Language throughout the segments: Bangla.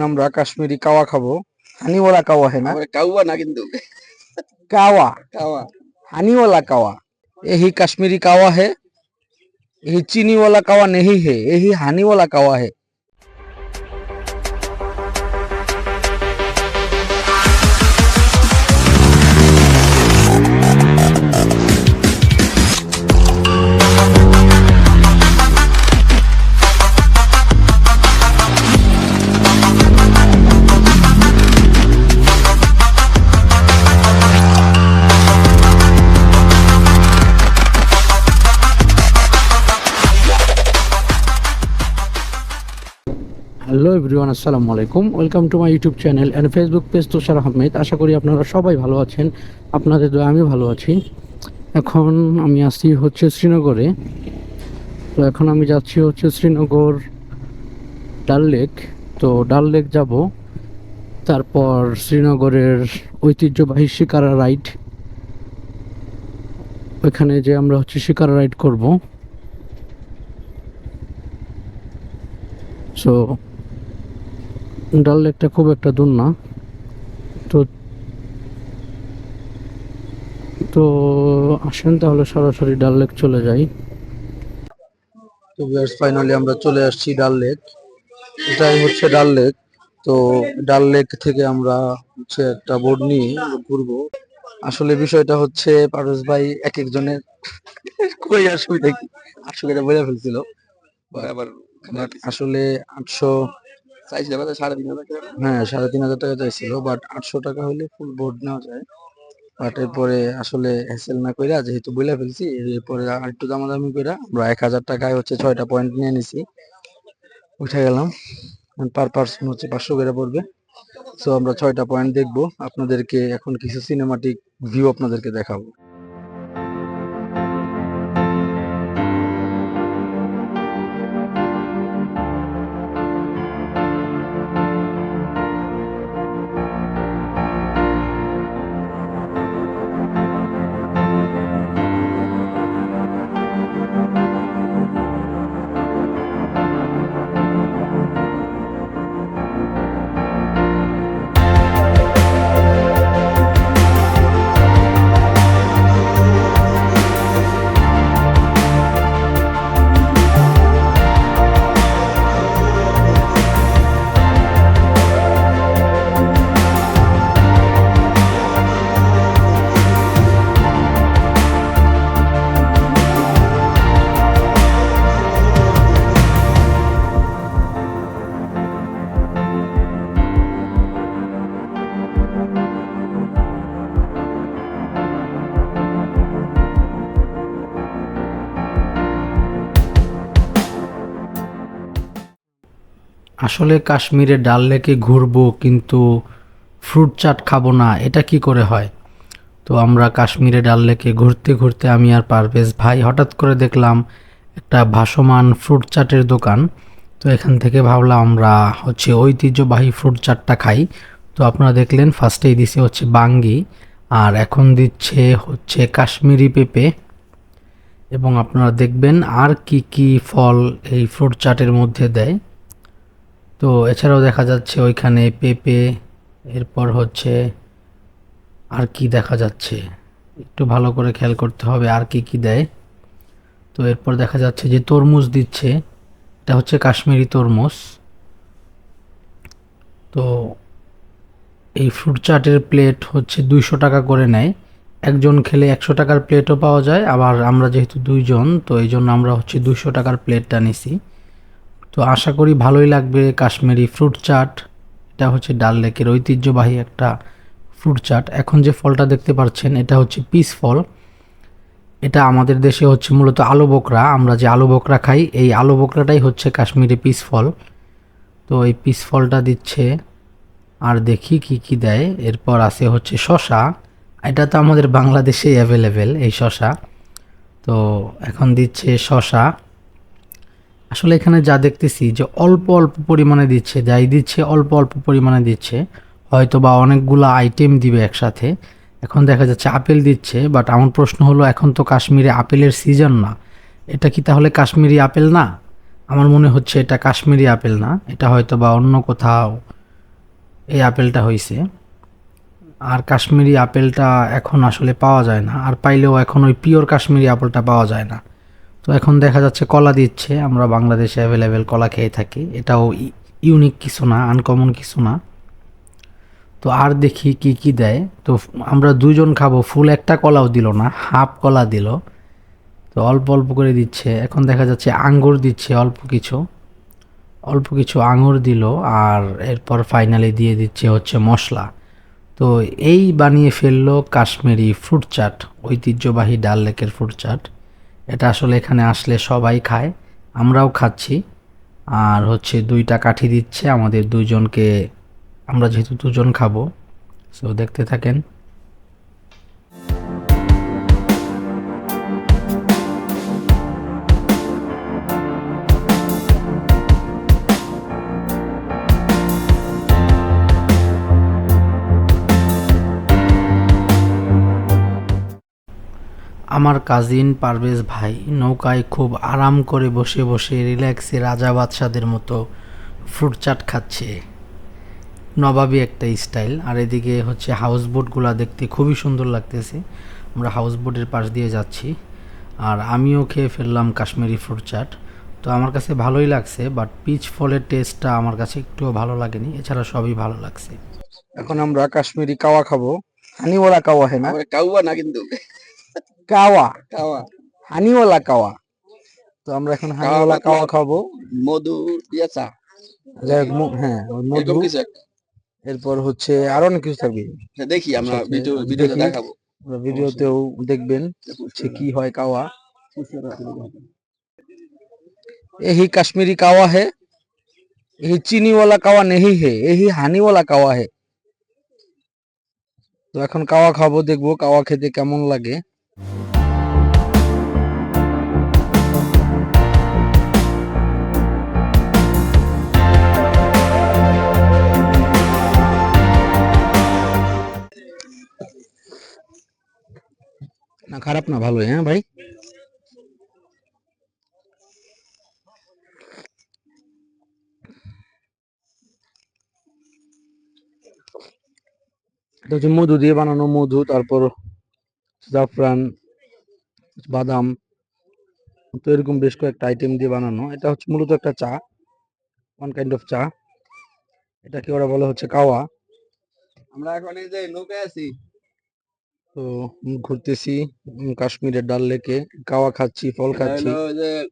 আমরা কাশ্মীরি কাওয়া খাবো হানিওয়ালা কাওয়া है ना কাউয়া না কিন্তু कावा কাওয়া हनी वाला कावा यही कश्मीरी कावा है यही चीनी वाला कावा नहीं है यही हानी वाला कावा है হ্যালো এভরিওয়ান, আসসালামু আলাইকুম। Welcome to my YouTube channel and Facebook page Tushar Ahmed. আশা করি আপনারা সবাই ভালো আছেন। আপনাদের দয়া আমি ভালো আছি। এখন আমি আসছি হচ্ছে শ্রীনগরে। তো এখন আমি যাচ্ছি হচ্ছে শ্রীনগর ডাল লেক। তো ডাল লেক যাব। তারপর শ্রীনগরের ঐতিহ্যবাহী শিকারা রাইড। ওইখানে যে আমরা হচ্ছে শিকারা রাইড করব। সো ডাল লেকটা খুব একটা দূর না। তো তো আসেন তাহলে সরাসরি ডাল লেক চলে যাই। তো ফাইনালি আমরা চলে আসছি ডাল লেক। এটাই হচ্ছে ডাল লেক। তো ডাল লেক থেকে আমরা হচ্ছে একটা বোর্ড নিয়ে ঘুরবো। আসলে বিষয়টা হচ্ছে পারস ভাই এক একজনের কই অসুবিধা টাকা বলে ফেলছিল। আবার আসলে আটশো চাইছিল কত সাড়ে তিন হাজার টাকা। হ্যাঁ সাড়ে তিন হাজার টাকা চাইছিল বাট আটশো টাকা হলে ফুল বোর্ড নেওয়া যায়। বাট এরপরে আসলে হ্যাসেল না কইরা, যেহেতু বইলা ফেলছি, এরপরে আর একটু দামাদামি কইরা আমরা এক হাজার টাকায় হচ্ছে ছয়টা পয়েন্ট নিয়ে নিছি। উঠে গেলাম পার পার্সন হচ্ছে পাঁচশো করে পড়বে। সো আমরা ছয়টা পয়েন্ট দেখব, আপনাদেরকে এখন কিছু সিনেমাটিক ভিউ আপনাদেরকে দেখাবো। আসলে কাশ্মীরে ডাল লেকে ঘুরবো, কিন্তু ফ্রুট চাট খাব না, এটা কি করে হয়? তো আমরা কাশ্মীরে ডাল লেকে ঘুরতে ঘুরতে আমি আর পারভেজ ভাই হঠাৎ করে দেখলাম একটা ভাসমান ফ্রুট চাটের দোকান। তো এখান থেকে ভাবলাম আমরা হচ্ছে ঐতিহ্যবাহী ফ্রুট চাটটা খাই। তো আপনারা দেখলেন ফার্স্টেই দিছে হচ্ছে বাঙ্গি, আর এখন দিচ্ছে হচ্ছে কাশ্মীরি পেঁপে। এবং আপনারা দেখবেন আর কি কি ফল এই ফ্রুট চাটের মধ্যে দেয়। তো এছাড়াও দেখা যাচ্ছে ওইখানে পেঁপে, এরপর হচ্ছে আর কি দেখা যাচ্ছে? একটু ভালো করে খেয়াল করতে হবে আর কি কি দেয়। তো এরপর দেখা যাচ্ছে যে তরমুজ দিচ্ছে, এটা হচ্ছে কাশ্মীরি তরমুজ। তো এই ফ্রুট চাটের প্লেট হচ্ছে দুইশো টাকা করে নেয়। একজন খেলে একশো টাকার প্লেটও পাওয়া যায়, আবার আমরা যেহেতু দুইজন, তো এই জন্য আমরা হচ্ছে দুইশো টাকার প্লেটটা নিছি। তো আশা করি ভালোই লাগবে কাশ্মীরি ফ্রুট চাট। এটা হচ্ছে ডাল লেকের ঐতিহ্যবাহী একটা ফ্রুট চাট। এখন যে ফলটা দেখতে পাচ্ছেন, এটা হচ্ছে পিস ফল। এটা আমাদের দেশে হচ্ছে মূলত আলু বকরা। আমরা যে আলু বকরা খাই, এই আলু বকরাটাই হচ্ছে কাশ্মীরি পিস ফল। তো এই পিস ফলটা দিচ্ছে, আর দেখি কি কি দেয়। এরপর আছে হচ্ছে শশা এটা তো আমাদের বাংলাদেশেই অ্যাভেলেবেল এই শশা তো এখন দিচ্ছে শশা আসলে এখানে যা দেখতেছি যে অল্প অল্প পরিমাণে দিচ্ছে, যাই দিচ্ছে অল্প অল্প পরিমাণে দিচ্ছে হয়তো বা অনেকগুলো আইটেম দিবে একসাথে। এখন দেখা যাচ্ছে আপেল দিচ্ছে বাট আমার প্রশ্ন হলো, এখন তো কাশ্মীরে আপেলের সিজন না। এটা কি তাহলে কাশ্মীরি আপেল না? আমার মনে হচ্ছে এটা কাশ্মীরি আপেল না, এটা হয়তো বা অন্য কোথাও এই আপেলটা হয়েছে আর কাশ্মীরি আপেলটা এখন আসলে পাওয়া যায় না, আর পাইলেও এখন ওই পিওর কাশ্মীরি আপেলটা পাওয়া যায় না। তো এখন দেখা যাচ্ছে কলা দিচ্ছে, আমরা বাংলাদেশে অ্যাভেলেবেল কলা খেয়ে থাকি। এটাও ইউনিক কিছু না আনকমন কিছু না। তো আর দেখি কি কি দেয়। তো আমরা দুজন খাব, ফুল একটা কলাও দিল না, হাফ কলা দিল। তো অল্প অল্প করে দিচ্ছে, এখন দেখা যাচ্ছে আঙ্গুর দিচ্ছে অল্প কিছু। অল্প কিছু আঙুর দিল আর এরপর ফাইনালি দিয়ে দিচ্ছে হচ্ছে মশলা। তো এই বানিয়ে ফেলল কাশ্মীরি ফ্রুট চাট ঐতিহ্যবাহী ডাল লেকের ফ্রুট চাট এটা আসলে এখানে আসলে সবাই খায়, আমরাও খাচ্ছি। আর হচ্ছে দুইটা কাঠি দিচ্ছে, আমাদের দুইজনকে, আমরা যেহেতু দুজন খাব সো দেখতে থাকেন। আমার কাজিন পারভেজ ভাই নৌকায় খুব আরাম করে বসে বসে রিল্যাক্সে রাজা বাদশাদের মতো ফ্রুট চাট খাচ্ছে। নবাবী একটা স্টাইল আর এদিকে হচ্ছে হাউস বোটগুলো দেখতে খুবই সুন্দর লাগতেছে। আমরা হাউস বোটের পাশ দিয়ে যাচ্ছি আর আমিও খেয়ে ফেললাম কাশ্মীরি ফ্রুট চাট তো আমার কাছে ভালোই লাগছে বাট পিচ ফলের টেস্টটা আমার কাছে একটুও ভালো লাগেনি এছাড়া সবই ভালো লাগছে। এখন আমরা কাশ্মীরি কাওয়া খাব। হানিওয়ালা কাওয়া হ্যাঁ না? কাউয়া না কিন্তু। কাওয়া কাওয়া হানিওয়ালা কাওয়া তো আমরা এখন হানিওয়ালা মানে- কাওয়া খাবো মধু দিয়া চা যাই হোক, মু- হ্যাঁ ওই মধু এরকম কিছু একটা এরপর হচ্ছে আরো অনেক কিছু থাকবে হ্যাঁ, দেখি আমরা সাথে ভিডিও ভিডিওতে দেখি। দেখাবো আমরা ভিডিওতেও দেখবেন হচ্ছে কি হয় কাওয়া यही कश्मीरी कावा है यही चीनी वाला कावा नहीं है यही হানি वाला কাওয়া है তো এখন কাওয়া খাবো দেখবো কাওয়া খেতে কেমন লাগে খারাপ না, ভালোই হ্যাঁ ভাই? এটা হচ্ছে মধু দিয়ে বানানো মধু, তারপর জাফরান, বাদাম, তো এরকম বেশ কয়েকটা আইটেম দিয়ে বানানো। এটা হচ্ছে মূলত একটা চা ওয়ান কাইন্ড অফ চা। এটাকে ওরা বলে হচ্ছে কাওয়া। আমরা এখন এই যে নৌকায় আছি তো ঘুরতেছি কাশ্মীরের ডাল লেকে কাওয়া খাচ্ছি ফল খাচ্ছি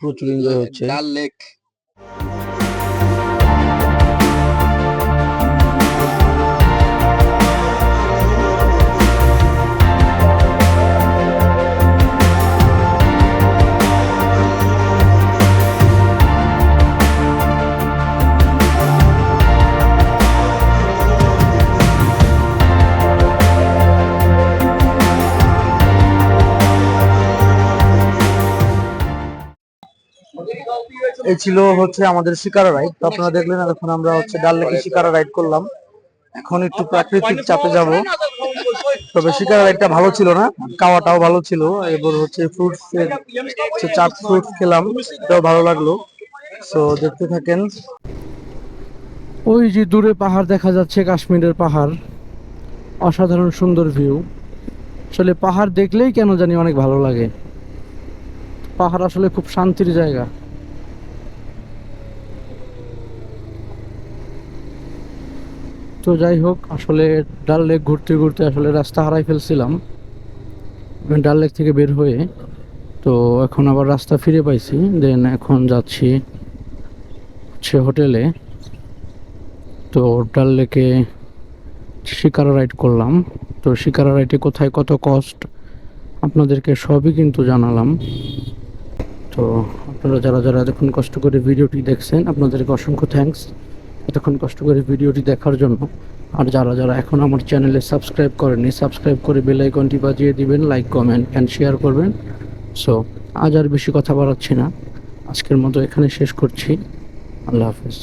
প্রচুর এনজয় হচ্ছে। ডাল লেক। এই ছিল হচ্ছে আমাদের শিকারা রাইড তো আপনারা দেখলেন এখন আমরা হচ্ছে ডাল লেকে শিকারা রাইড করলাম। এখন একটু প্রাকৃতিক চাপে যাব। তবে শিকারা রাইডটা ভালো ছিল না কাওয়াটাও ভালো ছিল। এবার হচ্ছে ফ্রুটস এর চাট ফ্রুটস খেলাম, এটাও ভালো লাগল। সো দেখতে থাকেন। ওই যে দূরে পাহাড় দেখা যাচ্ছে, কাশ্মীরের পাহাড়। অসাধারণ সুন্দর ভিউ আসলে পাহাড় দেখলেই কেন জানি অনেক ভালো লাগে। পাহাড় আসলে খুব শান্তির জায়গা। তো যাই হোক, আসলে ডাল লেক ঘুরতে ঘুরতে আসলে রাস্তা হারাই ফেলছিলাম। ডাল লেক থেকে বের হয়ে তো এখন আবার রাস্তা ফিরে পাইছি। দেন এখন যাচ্ছি হচ্ছে হোটেলে। তো ডাল লেকে শিকারা রাইড করলাম। তো শিকারা রাইডে কোথায় কত কস্ট আপনাদেরকে সবই কিন্তু জানালাম। তো আপনারা যারা যারা এতক্ষণ কষ্ট করে ভিডিওটি দেখছেন, আপনাদেরকে অসংখ্য থ্যাঙ্কস এতক্ষণ কষ্ট করে ভিডিওটি দেখার জন্য। আর যারা যারা এখন আমার চ্যানেলে সাবস্ক্রাইব করেননি, সাবস্ক্রাইব করে বেল আইকনটি বাজিয়ে দিবেন, লাইক, কমেন্ট অ্যান্ড শেয়ার করবেন। সো আজ আর বেশি কথা বাড়াচ্ছি না। আজকের মতো এখানে শেষ করছি। আল্লাহ হাফেজ।